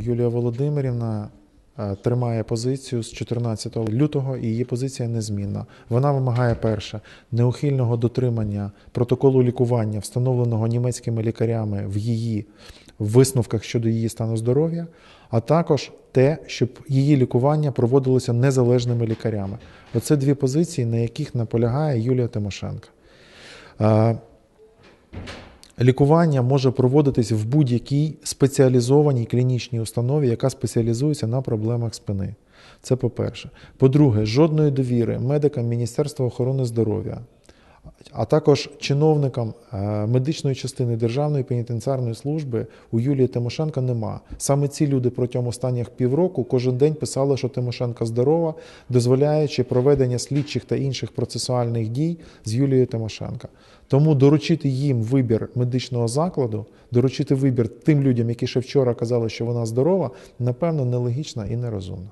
Юлія Володимирівна е, тримає позицію з 14 лютого, і її позиція незмінна. Вона вимагає перше неухильного дотримання протоколу лікування, встановленого німецькими лікарями в її висновках щодо її стану здоров'я, а також те, щоб її лікування проводилося незалежними лікарями. Оце дві позиції, на яких наполягає Юлія Тимошенко. Лікування може проводитись в будь-якій спеціалізованій клінічній установі, яка спеціалізується на проблемах спини. Це по-перше. По-друге, жодної довіри медикам Міністерства охорони здоров'я, а також чиновникам е, медичної частини Державної пенітенціарної служби у Юлії Тимошенко нема. Саме ці люди протягом останніх півроку кожен день писали, що Тимошенко здорова, дозволяючи проведення слідчих та інших процесуальних дій з Юлією Тимошенко. Тому доручити їм вибір медичного закладу, доручити вибір тим людям, які ще вчора казали, що вона здорова, напевно, нелогічно і нерозумно.